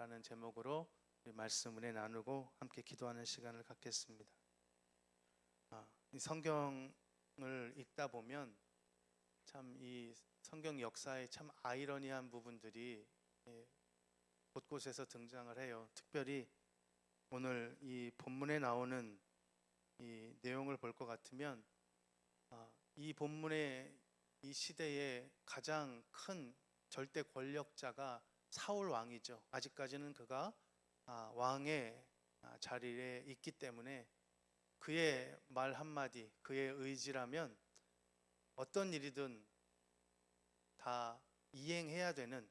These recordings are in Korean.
라는 제목으로 우리 말씀 은혜 나누고 함께 기도하는 시간을 갖겠습니다. 아, 이 성경을 읽다 보면 참 이 성경 역사에 참 아이러니한 부분들이 예, 곳곳에서 등장을 해요. 특별히 오늘 이 본문에 나오는 이 내용을 볼 것 같으면 아, 이 본문의 이 시대의 가장 큰 절대 권력자가 사울 왕이죠. 아직까지는 그가 아, 왕의 아, 자리에 있기 때문에 그의 말 한마디, 그의 의지라면 어떤 일이든 다 이행해야 되는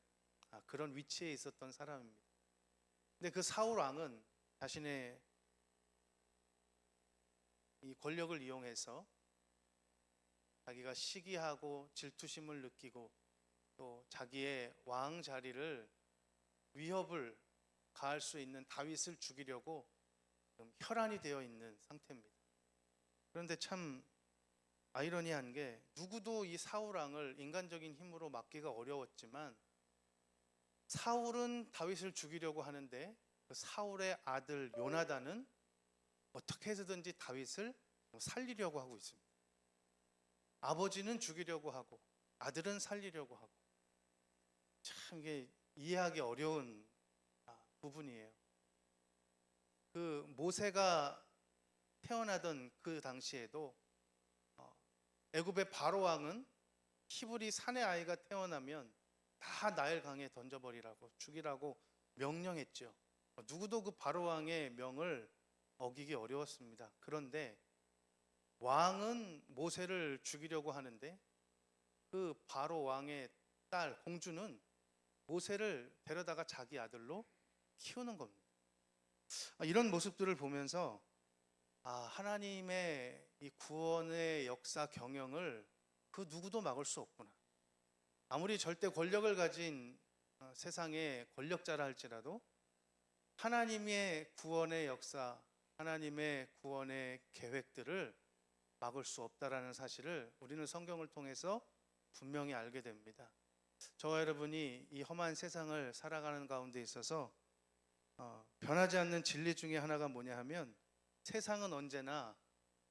아, 그런 위치에 있었던 사람입니다. 근데 그 사울 왕은 자신의 이 권력을 이용해서 자기가 시기하고 질투심을 느끼고 또 자기의 왕 자리를 위협을 가할 수 있는 다윗을 죽이려고 혈안이 되어 있는 상태입니다. 그런데 참 아이러니한 게 누구도 이 사울 왕을 인간적인 힘으로 막기가 어려웠지만 사울은 다윗을 죽이려고 하는데 그 사울의 아들 요나단은 어떻게 해서든지 다윗을 살리려고 하고 있습니다. 아버지는 죽이려고 하고 아들은 살리려고 하고 참 이게 이해하기 어려운 아, 부분이에요. 그 모세가 태어나던 그 당시에도 어, 애굽의 바로 왕은 히브리 사내 아이가 태어나면 다 나일 강에 던져버리라고 죽이라고 명령했죠. 어, 누구도 그 바로 왕의 명을 어기기 어려웠습니다. 그런데 왕은 모세를 죽이려고 하는데 그 바로 왕의 딸 공주는 모세를 데려다가 자기 아들로 키우는 겁니다. 아, 이런 모습들을 보면서 아, 하나님의 이 구원의 역사 경영을 그 누구도 막을 수 없구나. 아무리 절대 권력을 가진 어, 세상의 권력자라 할지라도 하나님의 구원의 역사, 하나님의 구원의 계획들을 막을 수 없다라는 사실을 우리는 성경을 통해서 분명히 알게 됩니다. 저와 여러분이 이 험한 세상을 살아가는 가운데 있어서 어, 변하지 않는 진리 중에 하나가 뭐냐 하면 세상은 언제나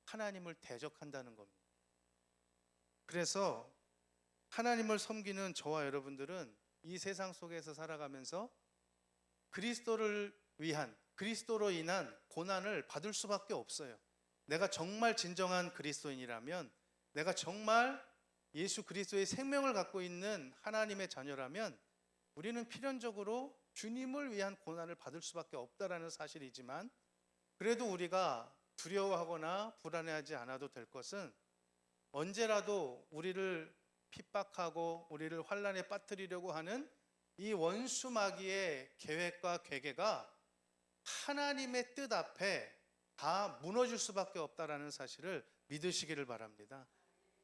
하나님을 대적한다는 겁니다. 그래서 하나님을 섬기는 저와 여러분들은 이 세상 속에서 살아가면서 그리스도를 위한 그리스도로 인한 고난을 받을 수밖에 없어요. 내가 정말 진정한 그리스도인이라면 내가 정말 예수 그리스도의 생명을 갖고 있는 하나님의 자녀라면 우리는 필연적으로 주님을 위한 고난을 받을 수밖에 없다라는 사실이지만 그래도 우리가 두려워하거나 불안해하지 않아도 될 것은 언제라도 우리를 핍박하고 우리를 환란에 빠뜨리려고 하는 이 원수 마귀의 계획과 괴계가 하나님의 뜻 앞에 다 무너질 수밖에 없다라는 사실을 믿으시기를 바랍니다.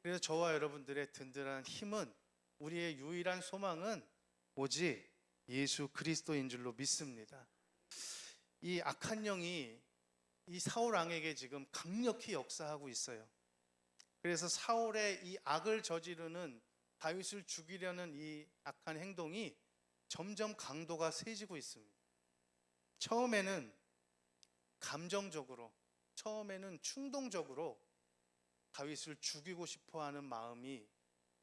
그래서 저와 여러분들의 든든한 힘은 우리의 유일한 소망은 오직 예수 그리스도인 줄로 믿습니다. 이 악한 영이 이 사울 왕에게 지금 강력히 역사하고 있어요. 그래서 사울의 이 악을 저지르는 다윗을 죽이려는 이 악한 행동이 점점 강도가 세지고 있습니다. 처음에는 감정적으로, 처음에는 충동적으로 다윗을 죽이고 싶어 하는 마음이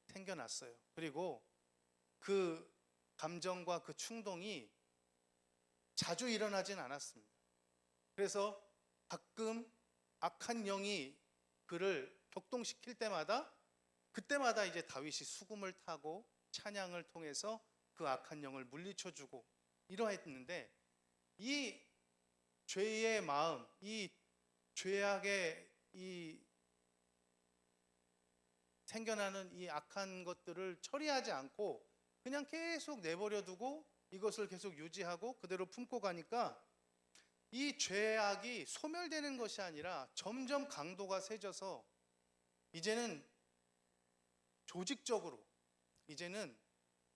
생겨났어요. 그리고 그 감정과 그 충동이 자주 일어나진 않았습니다. 그래서 가끔 악한 영이 그를 격동시킬 때마다 그때마다 이제 다윗이 수금을 타고 찬양을 통해서 그 악한 영을 물리쳐주고 이러했는데 이 죄의 마음, 이 죄악의 이 생겨나는 이 악한 것들을 처리하지 않고 그냥 계속 내버려 두고 이것을 계속 유지하고 그대로 품고 가니까 이 죄악이 소멸되는 것이 아니라 점점 강도가 세져서 이제는 조직적으로 이제는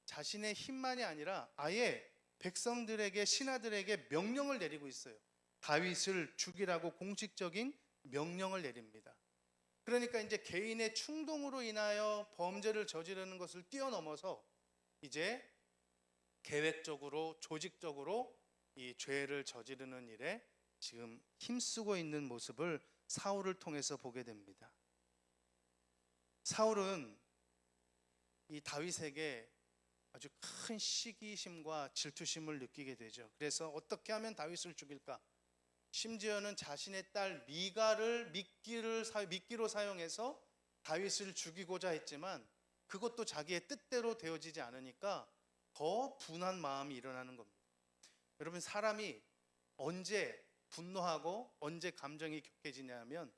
자신의 힘만이 아니라 아예 백성들에게 신하들에게 명령을 내리고 있어요. 다윗을 죽이라고 공식적인 명령을 내립니다. 그러니까 이제 개인의 충동으로 인하여 범죄를 저지르는 것을 뛰어넘어서 이제 계획적으로 조직적으로 이 죄를 저지르는 일에 지금 힘쓰고 있는 모습을 사울을 통해서 보게 됩니다. 사울은 이 다윗에게 아주 큰 시기심과 질투심을 느끼게 되죠. 그래서 어떻게 하면 다윗을 죽일까? 심지어는 자신의 딸 미가를 미끼를 사, 미끼로 사용해서 다윗을 죽이고자 했지만 그것도 자기의 뜻대로 되어지지 않으니까 더 분한 마음이 일어나는 겁니다. 여러분 사람이 언제 분노하고 언제 감정이 격해지냐면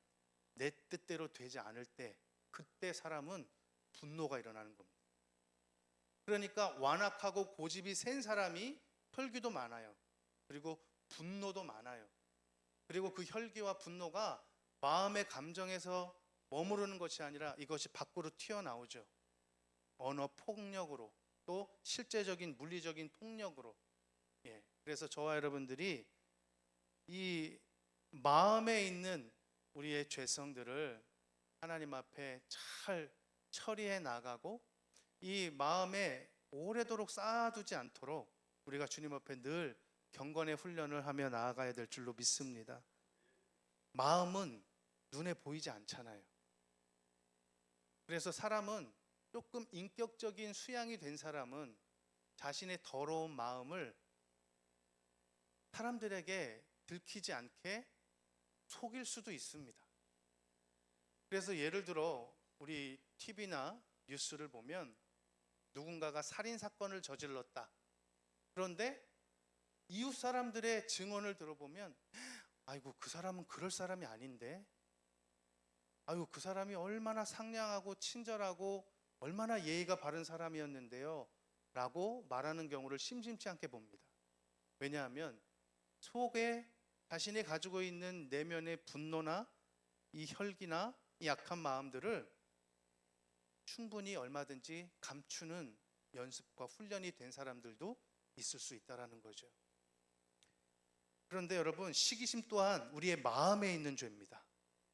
내 뜻대로 되지 않을 때 그때 사람은 분노가 일어나는 겁니다. 그러니까 완악하고 고집이 센 사람이 혈기도 많아요. 그리고 분노도 많아요. 그리고 그 혈기와 분노가 마음의 감정에서 머무르는 것이 아니라 이것이 밖으로 튀어나오죠. 언어 폭력으로 또 실제적인 물리적인 폭력으로. 예. 그래서 저와 여러분들이 이 마음에 있는 우리의 죄성들을 하나님 앞에 잘 처리해 나가고 이 마음에 오래도록 쌓아두지 않도록 우리가 주님 앞에 늘 경건의 훈련을 하며 나아가야 될 줄로 믿습니다. 마음은 눈에 보이지 않잖아요. 그래서 사람은 조금 인격적인 수양이 된 사람은 자신의 더러운 마음을 사람들에게 들키지 않게 속일 수도 있습니다. 그래서 예를 들어 우리 TV나 뉴스를 보면 누군가가 살인 사건을 저질렀다. 그런데 이웃 사람들의 증언을 들어보면 아이고 그 사람은 그럴 사람이 아닌데. 아이고 그 사람이 얼마나 상냥하고 친절하고 얼마나 예의가 바른 사람이었는데요. 라고 말하는 경우를 심심치 않게 봅니다. 왜냐하면 속에 자신이 가지고 있는 내면의 분노나 이 혈기나 이 약한 마음들을 충분히 얼마든지 감추는 연습과 훈련이 된 사람들도 있을 수 있다라는 거죠. 그런데 여러분 시기심 또한 우리의 마음에 있는 죄입니다.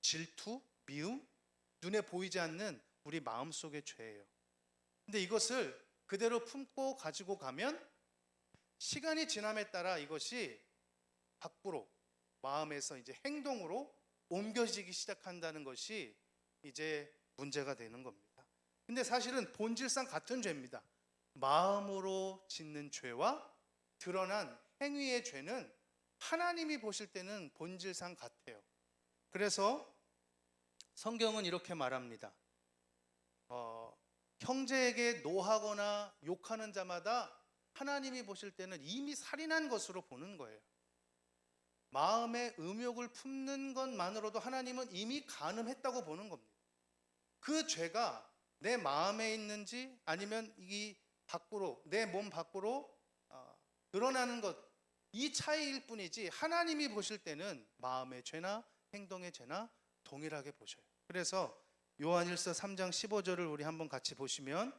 질투, 미움, 눈에 보이지 않는 우리 마음 속의 죄예요. 근데 이것을 그대로 품고 가지고 가면 시간이 지남에 따라 이것이 밖으로 마음에서 이제 행동으로 옮겨지기 시작한다는 것이 이제 문제가 되는 겁니다. 근데 사실은 본질상 같은 죄입니다. 마음으로 짓는 죄와 드러난 행위의 죄는 하나님이 보실 때는 본질상 같아요. 그래서 성경은 이렇게 말합니다. 어, 형제에게 노하거나 욕하는 자마다 하나님이 보실 때는 이미 살인한 것으로 보는 거예요. 마음의 음욕을 품는 것만으로도 하나님은 이미 가늠했다고 보는 겁니다. 그 죄가 내 마음에 있는지 아니면 이 밖으로 내 몸 밖으로 어, 드러나는 것 이 차이일 뿐이지 하나님이 보실 때는 마음의 죄나 행동의 죄나 동일하게 보셔요. 그래서 요한일서 3장 15절을 우리 한번 같이 보시면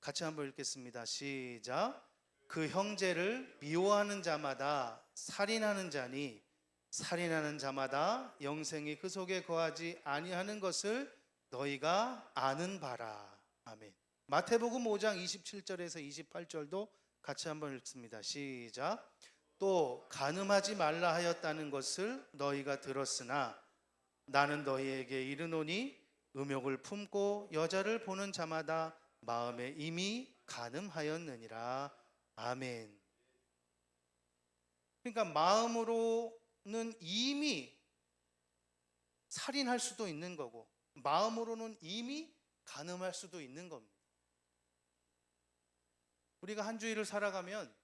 같이 한번 읽겠습니다. 시작. 그 형제를 미워하는 자마다 살인하는 자니 살인하는 자마다 영생이 그 속에 거하지 아니하는 것을 너희가 아는 바라. 아멘. 마태복음 5장 27절에서 28절도 같이 한번 읽습니다. 시작. 또 간음하지 말라 하였다는 것을 너희가 들었으나 나는 너희에게 이르노니 음욕을 품고 여자를 보는 자마다 마음에 이미 간음하였느니라. 아멘. 그러니까 마음으로는 이미 살인할 수도 있는 거고 마음으로는 이미 간음할 수도 있는 겁니다. 우리가 한 주일을 살아가면 어,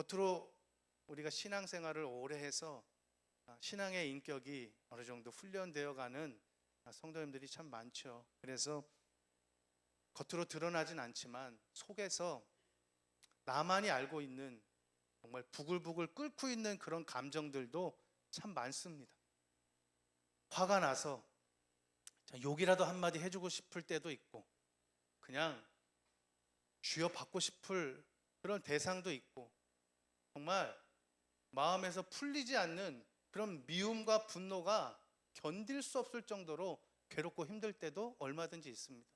겉으로 우리가 신앙생활을 오래 해서 아, 신앙의 인격이 어느 정도 훈련되어 가는 아, 성도님들이 참 많죠. 그래서 겉으로 드러나진 않지만 속에서 나만이 알고 있는 정말 부글부글 끓고 있는 그런 감정들도 참 많습니다. 화가 나서 욕이라도 한마디 해주고 싶을 때도 있고, 그냥 쥐어 받고 싶을 그런 대상도 있고, 정말 마음에서 풀리지 않는 그런 미움과 분노가 견딜 수 없을 정도로 괴롭고 힘들 때도 얼마든지 있습니다.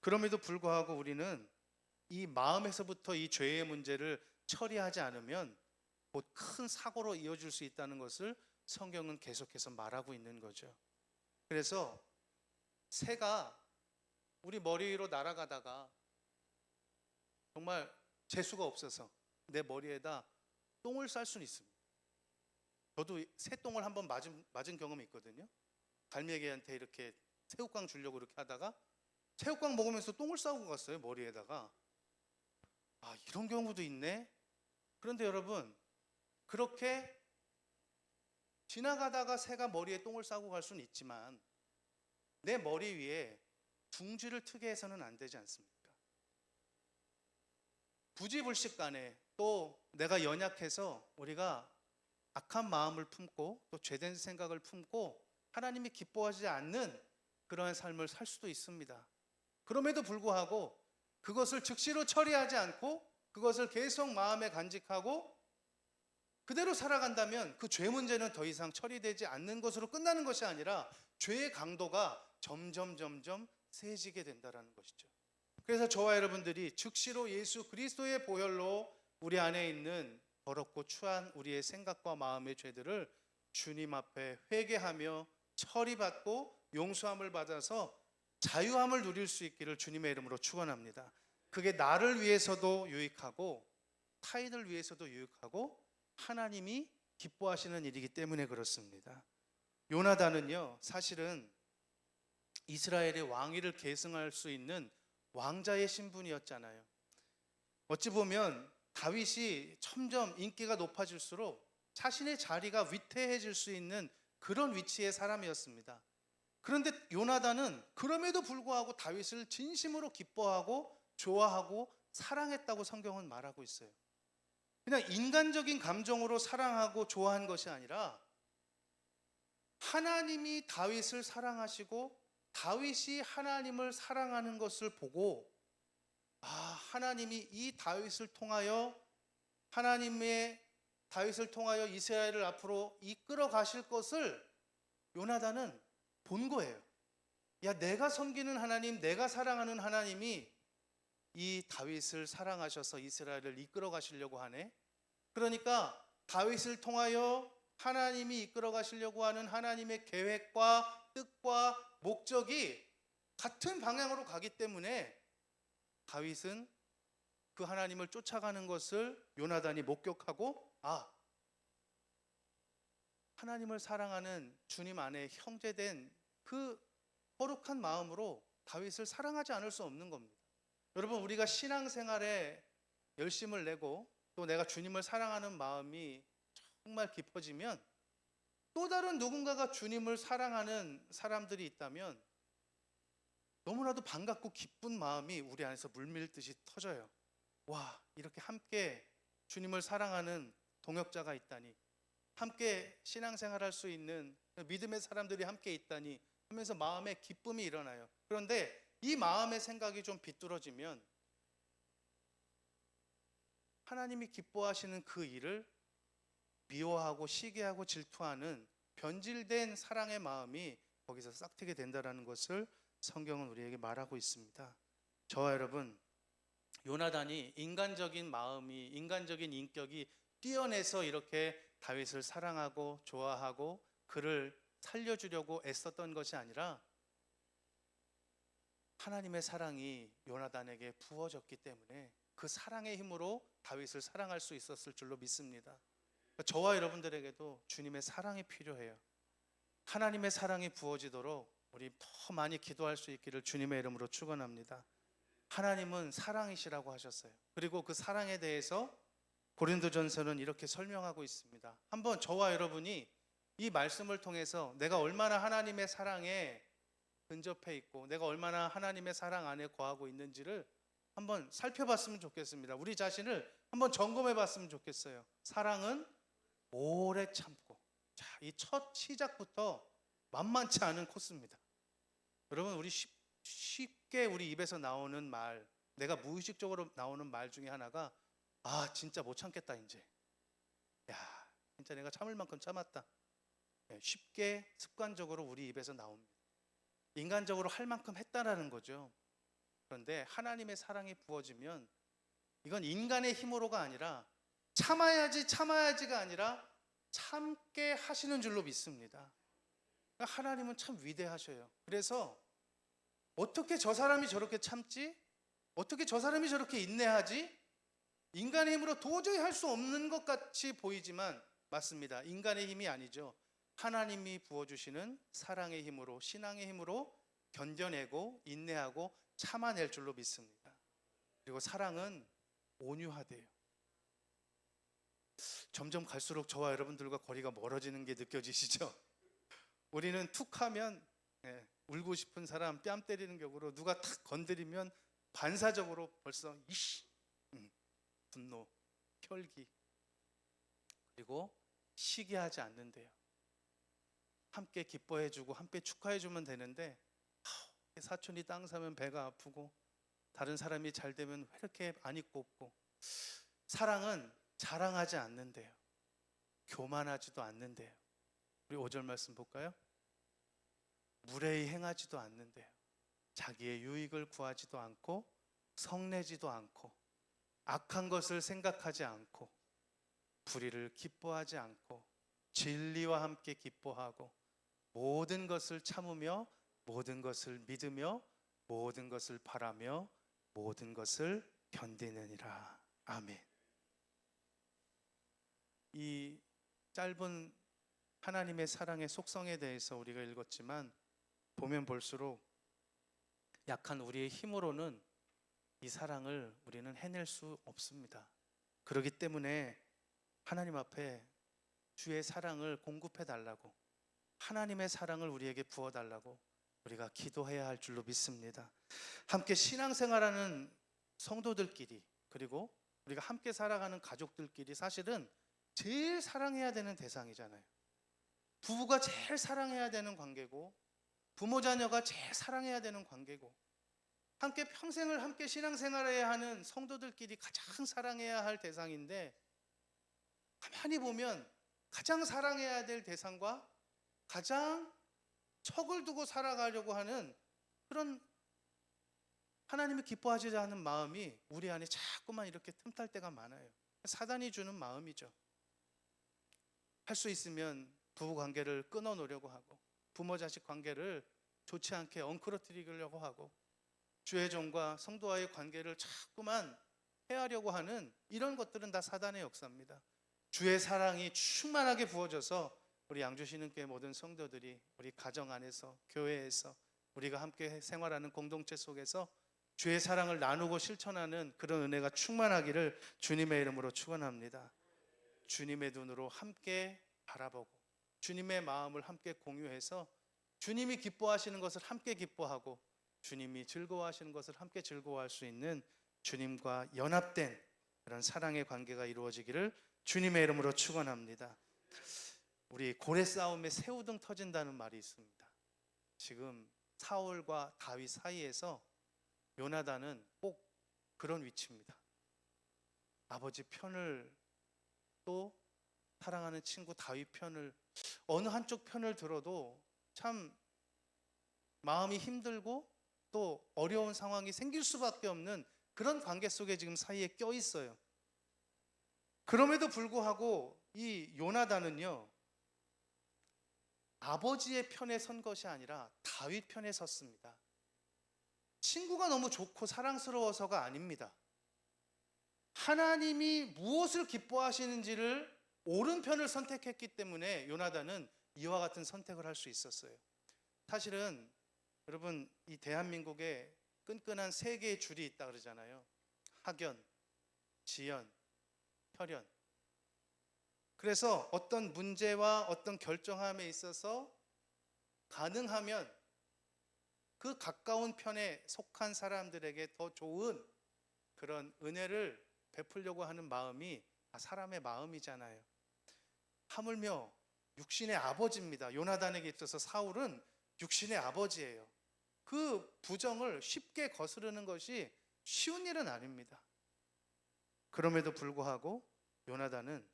그럼에도 불구하고 우리는 이 마음에서부터 이 죄의 문제를 처리하지 않으면 곧 큰 사고로 이어질 수 있다는 것을 성경은 계속해서 말하고 있는 거죠. 그래서 새가 우리 머리 위로 날아가다가 정말 재수가 없어서 내 머리에다 똥을 쌀 수는 있습니다. 저도 새 똥을 한번 맞은, 맞은 경험이 있거든요. 갈매기한테 이렇게 새우깡 주려고 이렇게 하다가 새우깡 먹으면서 똥을 싸고 갔어요 머리에다가 아 이런 경우도 있네 그런데 여러분 그렇게 지나가다가 새가 머리에 똥을 싸고 갈 수는 있지만 내 머리 위에 둥지를 트게 해서는 안 되지 않습니까? 부지불식 간에 또 내가 연약해서 우리가 악한 마음을 품고 또 죄된 생각을 품고 하나님이 기뻐하지 않는 그러한 삶을 살 수도 있습니다. 그럼에도 불구하고 그것을 즉시로 처리하지 않고 그것을 계속 마음에 간직하고 그대로 살아간다면 그 죄 문제는 더 이상 처리되지 않는 것으로 끝나는 것이 아니라 죄의 강도가 점점 점점 세지게 된다라는 것이죠. 그래서 저와 여러분들이 즉시로 예수 그리스도의 보혈로 우리 안에 있는 더럽고 추한 우리의 생각과 마음의 죄들을 주님 앞에 회개하며 처리받고 용서함을 받아서 자유함을 누릴 수 있기를 주님의 이름으로 축원합니다. 그게 나를 위해서도 유익하고 타인을 위해서도 유익하고 하나님이 기뻐하시는 일이기 때문에 그렇습니다. 요나단은요, 사실은 이스라엘의 왕위를 계승할 수 있는 왕자의 신분이었잖아요. 어찌 보면 다윗이 점점 인기가 높아질수록 자신의 자리가 위태해질 수 있는 그런 위치의 사람이었습니다. 그런데 요나단은 그럼에도 불구하고 다윗을 진심으로 기뻐하고 좋아하고 사랑했다고 성경은 말하고 있어요. 그냥 인간적인 감정으로 사랑하고 좋아한 것이 아니라 하나님이 다윗을 사랑하시고 다윗이 하나님을 사랑하는 것을 보고 아, 하나님이 이 다윗을 통하여 하나님의 다윗을 통하여 이스라엘을 앞으로 이끌어 가실 것을 요나단은 본 거예요. 야, 내가 섬기는 하나님, 내가 사랑하는 하나님이 이 다윗을 사랑하셔서 이스라엘을 이끌어 가시려고 하네. 그러니까 다윗을 통하여 하나님이 이끌어 가시려고 하는 하나님의 계획과 뜻과 목적이 같은 방향으로 가기 때문에 다윗은 그 하나님을 쫓아가는 것을 요나단이 목격하고 아 하나님을 사랑하는 주님 안에 형제된 그 거룩한 마음으로 다윗을 사랑하지 않을 수 없는 겁니다. 여러분 우리가 신앙생활에 열심을 내고 또 내가 주님을 사랑하는 마음이 정말 깊어지면 또 다른 누군가가 주님을 사랑하는 사람들이 있다면 너무나도 반갑고 기쁜 마음이 우리 안에서 물밀듯이 터져요. 와, 이렇게 함께 주님을 사랑하는 동역자가 있다니. 함께 신앙생활 할 수 있는 믿음의 사람들이 함께 있다니 하면서 마음에 기쁨이 일어나요. 그런데 이 마음의 생각이 좀 비뚤어지면 하나님이 기뻐하시는 그 일을 미워하고 시기하고 질투하는 변질된 사랑의 마음이 거기서 싹트게 된다라는 것을 성경은 우리에게 말하고 있습니다. 저와 여러분, 요나단이 인간적인 마음이 인간적인 인격이 뛰어내서 이렇게 다윗을 사랑하고 좋아하고 그를 살려주려고 애썼던 것이 아니라 하나님의 사랑이 요나단에게 부어졌기 때문에 그 사랑의 힘으로 다윗을 사랑할 수 있었을 줄로 믿습니다. 저와 여러분들에게도 주님의 사랑이 필요해요. 하나님의 사랑이 부어지도록 우리 더 많이 기도할 수 있기를 주님의 이름으로 축원합니다. 하나님은 사랑이시라고 하셨어요. 그리고 그 사랑에 대해서 고린도전서는 이렇게 설명하고 있습니다. 한번 저와 여러분이 이 말씀을 통해서 내가 얼마나 하나님의 사랑에 근접해 있고 내가 얼마나 하나님의 사랑 안에 거하고 있는지를 한번 살펴봤으면 좋겠습니다. 우리 자신을 한번 점검해 봤으면 좋겠어요. 사랑은 오래 참고. 자, 이 첫 시작부터 만만치 않은 코스입니다. 여러분, 우리 쉽, 쉽게 우리 입에서 나오는 말, 내가 무의식적으로 나오는 말 중에 하나가 아, 진짜 못 참겠다 이제. 야, 진짜 내가 참을 만큼 참았다. 네, 쉽게 습관적으로 우리 입에서 나옵니다. 인간적으로 할 만큼 했다라는 거죠. 그런데 하나님의 사랑이 부어지면 이건 인간의 힘으로가 아니라 참아야지 참아야지가 아니라 참게 하시는 줄로 믿습니다. 하나님은 참 위대하셔요. 그래서 어떻게 저 사람이 저렇게 참지? 어떻게 저 사람이 저렇게 인내하지? 인간의 힘으로 도저히 할 수 없는 것 같이 보이지만 맞습니다. 인간의 힘이 아니죠. 하나님이 부어주시는 사랑의 힘으로 신앙의 힘으로 견뎌내고 인내하고 참아낼 줄로 믿습니다. 그리고 사랑은 온유하대요. 점점 갈수록 저와 여러분들과 거리가 멀어지는 게 느껴지시죠? 우리는 툭 하면 예, 울고 싶은 사람 뺨 때리는 격으로 누가 탁 건드리면 반사적으로 벌써 이씨 음, 분노, 혈기 그리고 시기하지 않는데요. 함께 기뻐해주고 함께 축하해주면 되는데 하, 사촌이 땅 사면 배가 아프고 다른 사람이 잘 되면 왜 이렇게 안 입고 없고 사랑은 자랑하지 않는데요. 교만하지도 않는데요. 우리 5절 말씀 볼까요? 무례히 행하지도 않는데요. 자기의 유익을 구하지도 않고 성내지도 않고 악한 것을 생각하지 않고 불의를 기뻐하지 않고 진리와 함께 기뻐하고 모든 것을 참으며 모든 것을 믿으며 모든 것을 바라며 모든 것을 견디느니라. 아멘. 이 짧은 하나님의 사랑의 속성에 대해서 우리가 읽었지만 보면 볼수록 약한 우리의 힘으로는 이 사랑을 우리는 해낼 수 없습니다. 그렇기 때문에 하나님 앞에 주의 사랑을 공급해 달라고 하나님의 사랑을 우리에게 부어 달라고 우리가 기도해야 할 줄로 믿습니다. 함께 신앙생활하는 성도들끼리 그리고 우리가 함께 살아가는 가족들끼리 사실은 제일 사랑해야 되는 대상이잖아요. 부부가 제일 사랑해야 되는 관계고 부모 자녀가 제일 사랑해야 되는 관계고 함께 평생을 함께 신앙생활해야 하는 성도들끼리 가장 사랑해야 할 대상인데 가만히 보면 가장 사랑해야 될 대상과 가장 척을 두고 살아가려고 하는 그런 하나님이 기뻐하지 않은 마음이 우리 안에 자꾸만 이렇게 틈탈 때가 많아요. 사단이 주는 마음이죠. 할 수 있으면 부부 관계를 끊어 놓으려고 하고 부모 자식 관계를 좋지 않게 엉클어뜨리려고 하고 주의 종과 성도와의 관계를 자꾸만 해하려고 하는 이런 것들은 다 사단의 역사입니다. 주의 사랑이 충만하게 부어져서 우리 양주시는교회 모든 성도들이 우리 가정 안에서 교회에서 우리가 함께 생활하는 공동체 속에서 주의 사랑을 나누고 실천하는 그런 은혜가 충만하기를 주님의 이름으로 축원합니다. 주님의 눈으로 함께 바라보고 주님의 마음을 함께 공유해서 주님이 기뻐하시는 것을 함께 기뻐하고 주님이 즐거워하시는 것을 함께 즐거워할 수 있는 주님과 연합된 그런 사랑의 관계가 이루어지기를 주님의 이름으로 축원합니다. 우리 고래 싸움에 새우등 터진다는 말이 있습니다. 지금 사울과 다윗 사이에서 요나단은 꼭 그런 위치입니다. 아버지 편을 또 사랑하는 친구 다윗 편을 어느 한쪽 편을 들어도 참 마음이 힘들고 또 어려운 상황이 생길 수밖에 없는 그런 관계 속에 지금 사이에 껴 있어요. 그럼에도 불구하고 이 요나단은요 아버지의 편에 선 것이 아니라 다윗 편에 섰습니다. 친구가 너무 좋고 사랑스러워서가 아닙니다. 하나님이 무엇을 기뻐하시는지를 옳은 편을 선택했기 때문에 요나단은 이와 같은 선택을 할 수 있었어요. 사실은 여러분 이 대한민국에 끈끈한 세 개의 줄이 있다 그러잖아요. 학연, 지연, 혈연. 그래서 어떤 문제와 어떤 결정함에 있어서 가능하면 그 가까운 편에 속한 사람들에게 더 좋은 그런 은혜를 베풀려고 하는 마음이 사람의 마음이잖아요. 하물며 육신의 아버지입니다. 요나단에게 있어서 사울은 육신의 아버지예요. 그 부정을 쉽게 거스르는 것이 쉬운 일은 아닙니다. 그럼에도 불구하고 요나단은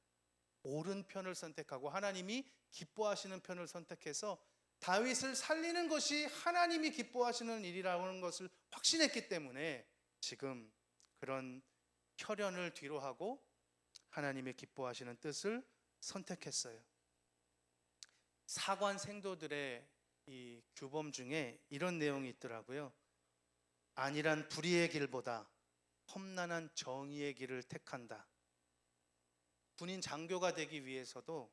옳은 편을 선택하고 하나님이 기뻐하시는 편을 선택해서 다윗을 살리는 것이 하나님이 기뻐하시는 일이라는 것을 확신했기 때문에 지금 그런 혈연을 뒤로 하고 하나님의 기뻐하시는 뜻을 선택했어요. 사관 생도들의 이 규범 중에 이런 내용이 있더라고요. 안일한 불의의 길보다 험난한 정의의 길을 택한다. 군인 장교가 되기 위해서도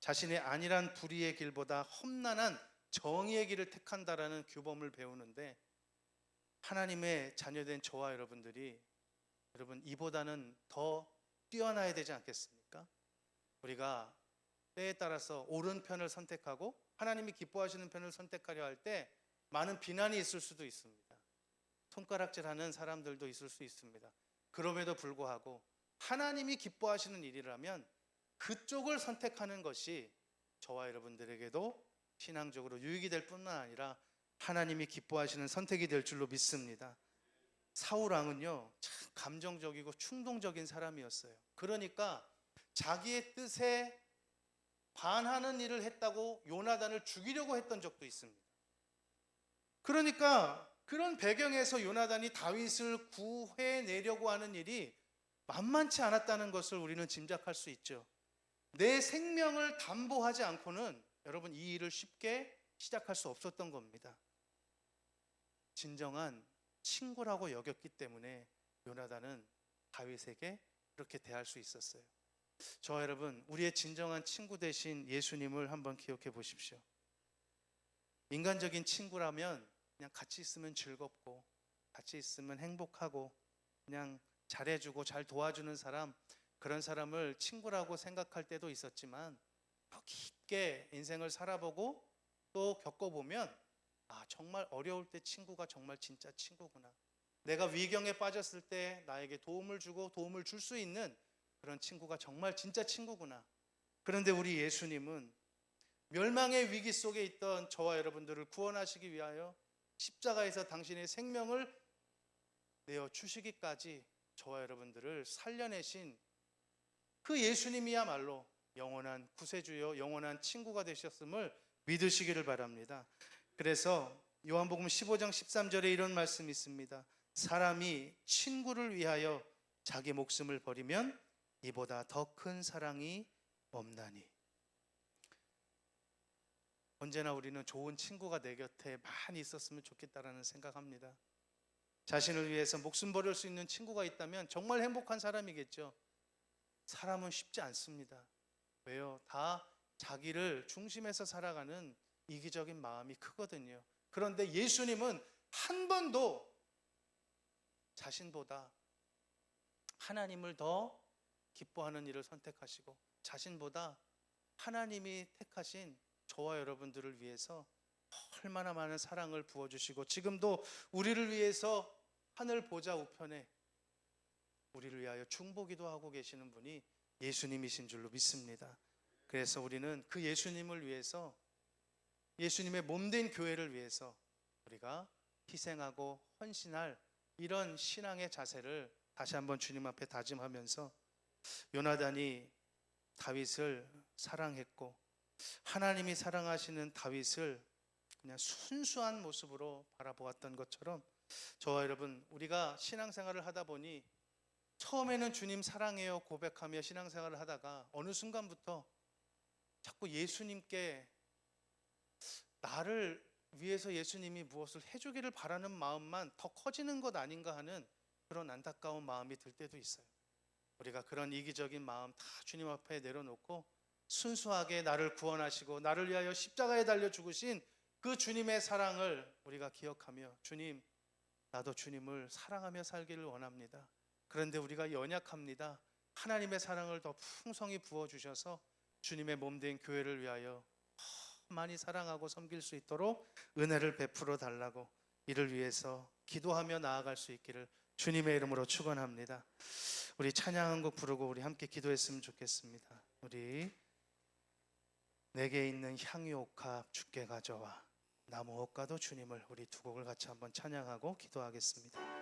자신의 안일한 불의의 길보다 험난한 정의의 길을 택한다라는 규범을 배우는데 하나님의 자녀된 저와 여러분들이 여러분 이보다는 더 뛰어나야 되지 않겠습니까? 우리가 때에 따라서 옳은 편을 선택하고 하나님이 기뻐하시는 편을 선택하려 할 때 많은 비난이 있을 수도 있습니다. 손가락질하는 사람들도 있을 수 있습니다. 그럼에도 불구하고 하나님이 기뻐하시는 일이라면 그쪽을 선택하는 것이 저와 여러분들에게도 신앙적으로 유익이 될 뿐만 아니라 하나님이 기뻐하시는 선택이 될 줄로 믿습니다. 사울 왕은요, 참 감정적이고 충동적인 사람이었어요. 그러니까 자기의 뜻에 반하는 일을 했다고 요나단을 죽이려고 했던 적도 있습니다. 그러니까 그런 배경에서 요나단이 다윗을 구해내려고 하는 일이 만만치 않았다는 것을 우리는 짐작할 수 있죠. 내 생명을 담보하지 않고는 여러분 이 일을 쉽게 시작할 수 없었던 겁니다. 진정한 친구라고 여겼기 때문에 요나단은 다윗에게 그렇게 대할 수 있었어요. 저 여러분, 우리의 진정한 친구 대신 예수님을 한번 기억해 보십시오. 인간적인 친구라면 그냥 같이 있으면 즐겁고 같이 있으면 행복하고 그냥 잘해주고 잘 도와주는 사람 그런 사람을 친구라고 생각할 때도 있었지만 더 깊게 인생을 살아보고 또 겪어보면 아 정말 어려울 때 친구가 정말 진짜 친구구나. 내가 위경에 빠졌을 때 나에게 도움을 주고 도움을 줄 수 있는 그런 친구가 정말 진짜 친구구나. 그런데 우리 예수님은 멸망의 위기 속에 있던 저와 여러분들을 구원하시기 위하여 십자가에서 당신의 생명을 내어 주시기까지 저와 여러분들을 살려내신 그 예수님이야말로 영원한 구세주요 영원한 친구가 되셨음을 믿으시기를 바랍니다. 그래서 요한복음 15장 13절에 이런 말씀이 있습니다. 사람이 친구를 위하여 자기 목숨을 버리면 이보다 더 큰 사랑이 없나니. 언제나 우리는 좋은 친구가 내 곁에 많이 있었으면 좋겠다라는 생각합니다. 자신을 위해서 목숨 버릴 수 있는 친구가 있다면 정말 행복한 사람이겠죠. 사람은 쉽지 않습니다. 왜요? 다 자기를 중심에서 살아가는 이기적인 마음이 크거든요. 그런데 예수님은 한 번도 자신보다 하나님을 더 기뻐하는 일을 선택하시고 자신보다 하나님이 택하신 저와 여러분들을 위해서 얼마나 많은 사랑을 부어주시고 지금도 우리를 위해서 하늘 보좌 우편에 우리를 위하여 중보기도 하고 계시는 분이 예수님이신 줄로 믿습니다. 그래서 우리는 그 예수님을 위해서 예수님의 몸된 교회를 위해서 우리가 희생하고 헌신할 이런 신앙의 자세를 다시 한번 주님 앞에 다짐하면서 요나단이 다윗을 사랑했고 하나님이 사랑하시는 다윗을 그냥 순수한 모습으로 바라보았던 것처럼 저와 여러분 우리가 신앙생활을 하다 보니 처음에는 주님 사랑해요 고백하며 신앙생활을 하다가 어느 순간부터 자꾸 예수님께 나를 위해서 예수님이 무엇을 해주기를 바라는 마음만 더 커지는 것 아닌가 하는 그런 안타까운 마음이 들 때도 있어요. 우리가 그런 이기적인 마음 다 주님 앞에 내려놓고 순수하게 나를 구원하시고 나를 위하여 십자가에 달려 죽으신 그 주님의 사랑을 우리가 기억하며 주님 나도 주님을 사랑하며 살기를 원합니다. 그런데 우리가 연약합니다. 하나님의 사랑을 더 풍성히 부어 주셔서 주님의 몸 된 교회를 위하여 많이 사랑하고 섬길 수 있도록 은혜를 베풀어 달라고 이를 위해서 기도하며 나아갈 수 있기를 주님의 이름으로 축원합니다. 우리 찬양 한곡 부르고 우리 함께 기도했으면 좋겠습니다. 우리 내게 있는 향유 옥합 주께 가져와 나무 옥가도 주님을 우리 두 곡을 같이 한번 찬양하고 기도하겠습니다.